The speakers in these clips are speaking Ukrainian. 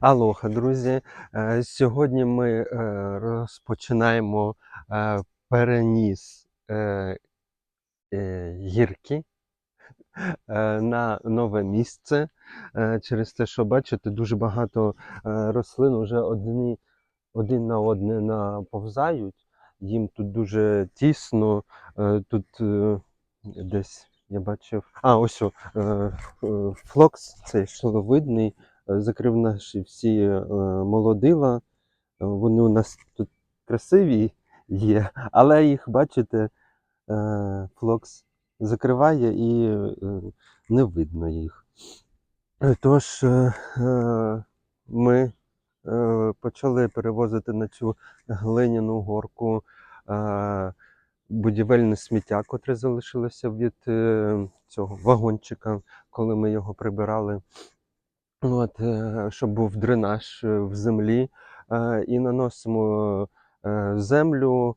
Алоха, друзі. Е, Сьогодні ми е, розпочинаємо е, переніс гірки на нове місце. Через те, що бачите, дуже багато рослин вже одні, один на одне наповзають. Їм тут дуже тісно. Тут десь я бачив. А, ось о, флокс, цей шиловидний, закрив наші всі е, молодила. Вони у нас тут красиві є, але їх, бачите, е, флокс закриває і е, не видно їх. Тож ми почали перевозити на цю глиняну горку будівельне сміття, котре залишилося від цього вагончика, коли ми його прибирали. От, е, щоб був дренаж е, в землі, е, і наносимо землю,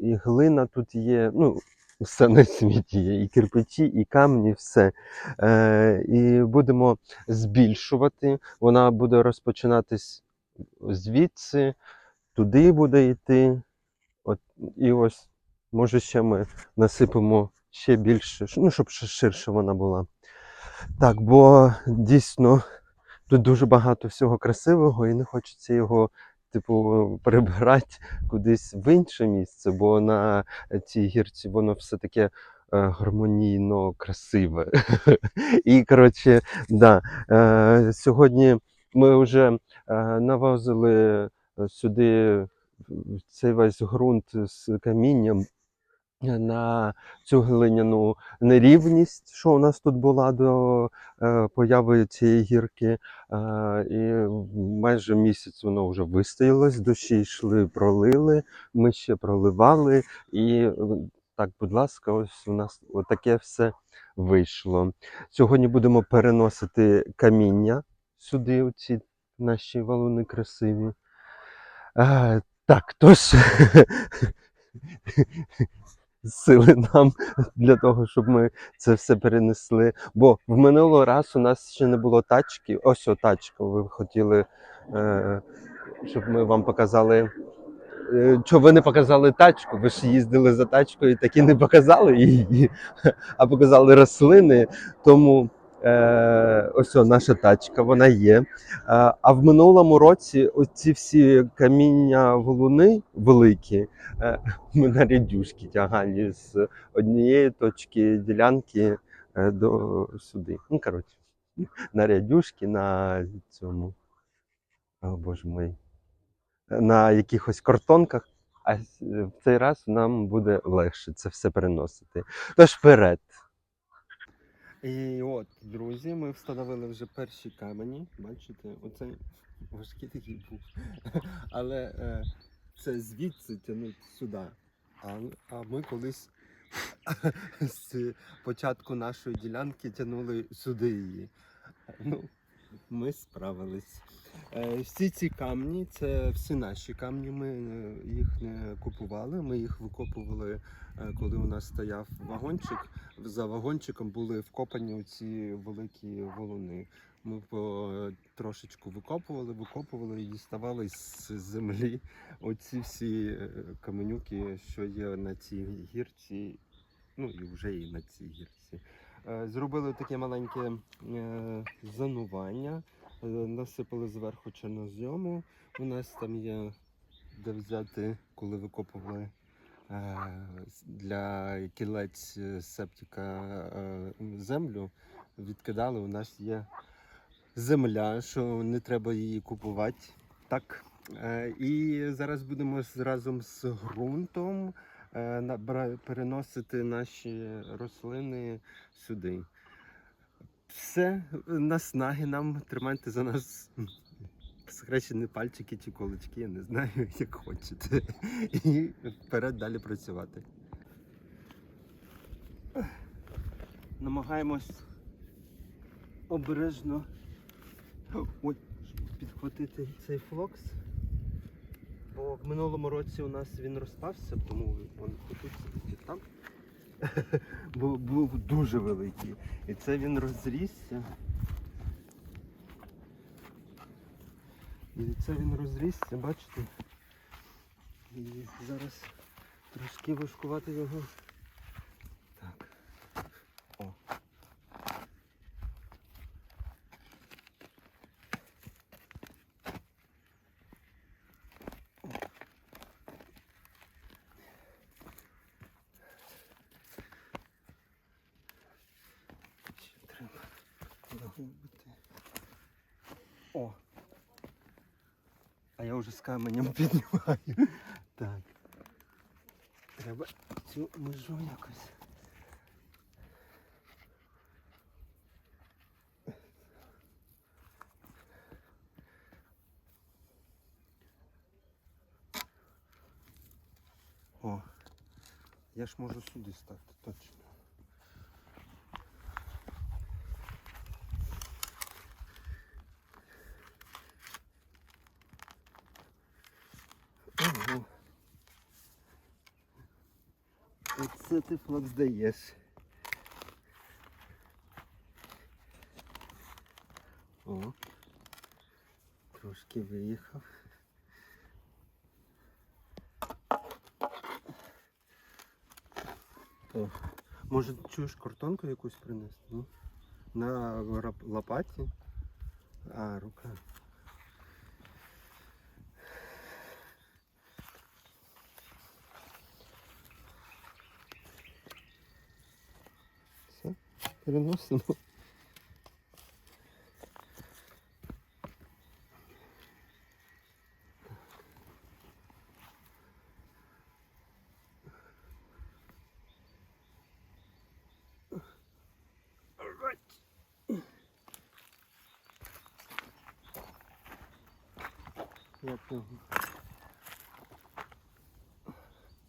і глина тут є. Ну, все на світі є, і кирпичі, і камні, все. Е, і будемо збільшувати. Вона буде розпочинатись звідси, туди буде йти. От, і ось, може, ще ми насипемо ще більше, ну, щоб ще ширше вона була. Так, бо дійсно тут дуже багато всього красивого, і не хочеться його, типу, перебирати кудись в інше місце, бо на цій гірці воно все таке е, гармонійно красиве. І, коротше, да, е, сьогодні ми вже е, навозили сюди в цей весь ґрунт з камінням на цю глиняну нерівність, що у нас тут була до е, появи цієї гірки. Е, і майже місяць воно вже вистоялось, дощі йшли, пролили, ми ще проливали. І так, будь ласка, ось у нас таке все вийшло. Сьогодні будемо переносити каміння сюди, оці наші валуни красиві. Е, так, тож. Сили нам для того, щоб ми це все перенесли. Бо в минулого раз у нас ще не було тачки. Ось о тачка. Ви хотіли, е, щоб ми вам показали. Е, Чого ви не показали тачку? Ви ж їздили за тачкою і не показали її, а показали рослини. Тому е, ось наша тачка, вона є. Е, а в минулому році оці всі каміння валуни великі. е, ми на рядюшки тягали з однієї точки ділянки е, до сюди. Ну, коротше, на рядюшки, на цьому. О, боже мой. На якихось картонках. А в цей раз нам буде легше це все переносити. Тож вперед. І от, друзі, ми встановили вже перші камені. Бачите, оцей важкий такий був. Але е, це звідси тянуть сюди. А, а ми колись з початку нашої ділянки тягнули сюди її. Ну, ми справились. Е, Всі ці камні це всі наші камні. Ми е, їх не купували. Ми їх викопували, е, коли у нас стояв вагончик. За вагончиком були вкопані ці великі валуни. Ми трошечку викопували, викопували і діставали з землі оці всі каменюки, що є на цій гірці, ну і вже і на цій гірці. Е, Зробили таке маленьке е, занування, е, насипали зверху чорнозйому. У нас там є де взяти, коли викопували для кілець септика землю. Відкидали, у нас є земля, що не треба її купувати. Так. І зараз будемо разом з ґрунтом переносити наші рослини сюди. Все, наснаги нам тримайте за нас схрещені пальчики чи колочки, я не знаю, як хочете. І вперед далі працювати. Намагаємось обережно ой, підхватити цей флокс. Бо в минулому році у нас він розпався, тому він тут там. Бо був дуже великий. І це він розрісся. І це він розрісся, бачите? І зараз трошки важкувати його. Загубити. О! А я вже з каменем піднімаю. Так. Треба цю межу якось. О, я ж можу сюди стати, точно. Оце ти флаг здаєш. О, трошки виїхав. О, може чуєш картонку якусь принести? Ні? На лопаті? А, рука. Все, переносимо. Як його?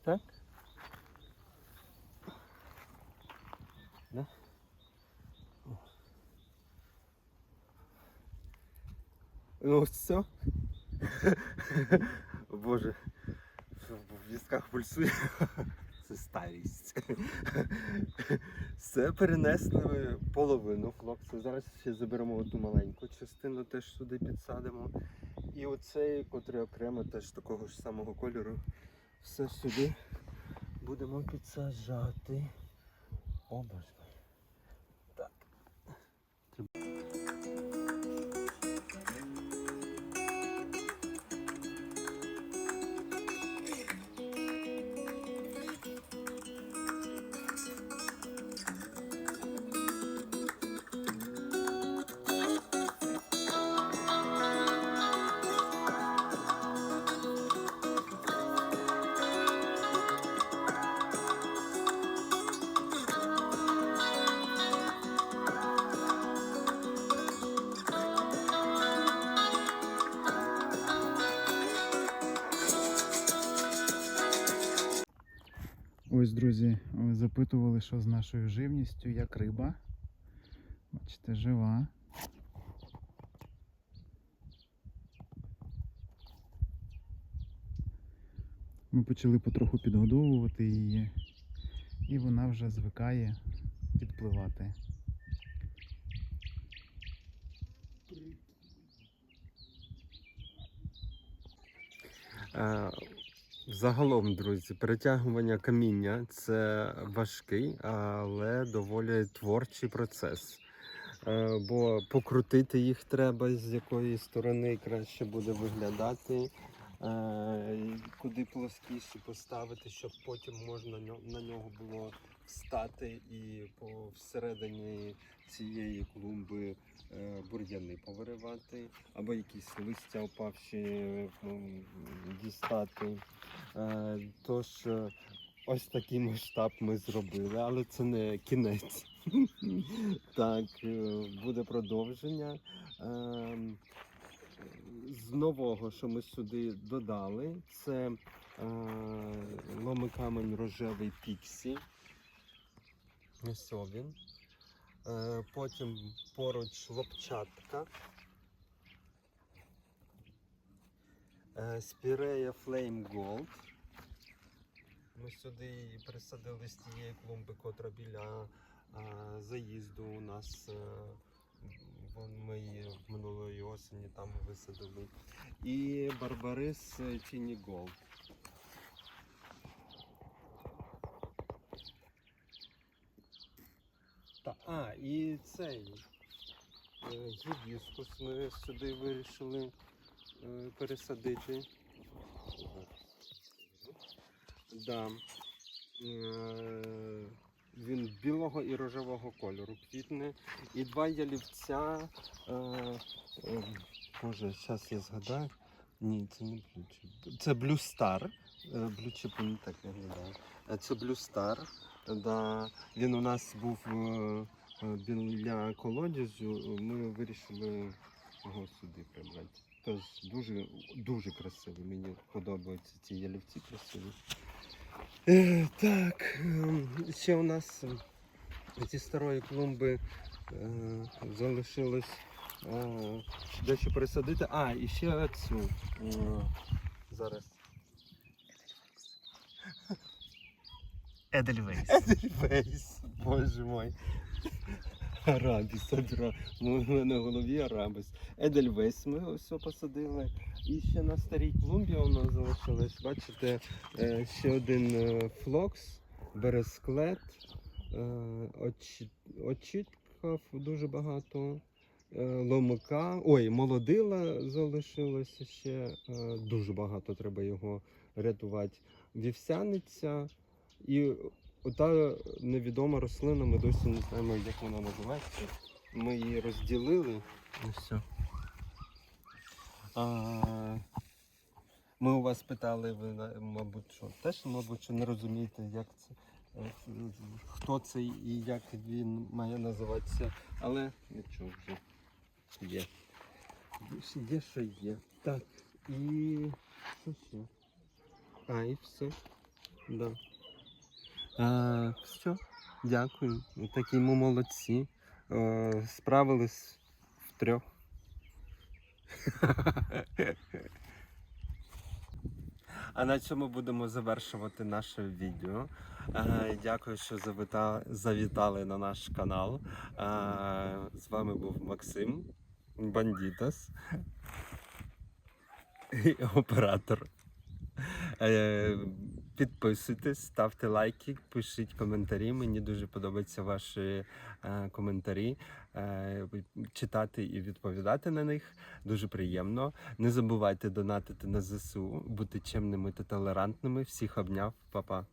Так? Да? О. Ну все. Боже. В візках пульсує. Це старість. Все перенесли половину, хлопці. Зараз ще заберемо одну маленьку частину, теж сюди підсадимо. І оцей, котрий окремо теж такого ж самого кольору. Все сюди будемо підсаджати. О боже. Так. Ось, друзі, ви запитували, що з нашою живністю, як риба. Бачите, жива. Ми почали потроху підгодовувати її, і вона вже звикає підпливати. Загалом, друзі, перетягування каміння це важкий, але доволі творчий процес. Е, Бо покрутити їх треба, з якої сторони краще буде виглядати, куди плоскіше поставити, щоб потім можна на нього було встати і всередині цієї клумби е, бур'яни повиривати, або якісь листя опавші дістати. Е, Тож е, ось такий масштаб ми зробили, але це не кінець. Так, е, буде продовження. З нового, що ми сюди додали, це е, ломикамень рожевий піксі. Ось він. Е, Потім поруч лопчатка. Е, Спірея Flame Gold. Ми сюди її пересадили з тієї клумби, котра біля е, заїзду у нас е, ми її минулої осені там висадили. І Барбарис Тіні Голд. Та, а, і цей е, гібіскус ми сюди вирішили е, пересадити. Да. Він білого і рожевого кольору квітне. І два ялівця. Е, е, Боже, зараз я згадаю. Ні, це не блючіп. Це блюстар. Блючіп не так виглядає. Е, Це блюстар. Да. Він у нас був е, е, біля колодязю. Ми вирішили його сюди прибрати. Тож дуже, дуже красивий. Мені подобаються ці ялівці красиві. Е, так, ем, ще у нас ем, зі старої клумби е, залишилось е, дещо пересадити. А, і ще цю. зараз. Едельвейс. Едельвейс, боже мой. Арабіс, адра. Ну, на голові арабіс. Едельвейс ми ось посадили. І ще на старій клумбі у нас залишилось, бачите, е, ще один е, флокс, бересклет, е, очі- дуже багато. Ломика, ой, молодила залишилося ще дуже багато треба його рятувати. Вівсяниця і ота невідома рослина, ми досі не знаємо, як вона називається. Ми її розділили. Ну все. А, ми у вас питали, ви, мабуть, що теж, мабуть, що не розумієте, як це, е, хто це і як він має називатися. Але нічого вже є. Є, що є. Так, і що ще? А, і все. Да. А, все, дякую. Такі ми молодці. Е, справились втрьох. А на цьому будемо завершувати наше відео. Е, Дякую, що завітали на наш канал. Е, З вами був Максим Бандітас і оператор. Підписуйтесь, ставте лайки, пишіть коментарі. Мені дуже подобаються ваші е, коментарі. Е, читати і відповідати на них дуже приємно. Не забувайте донатити на ЗСУ, бути чемними та толерантними. Всіх обняв, Па-па.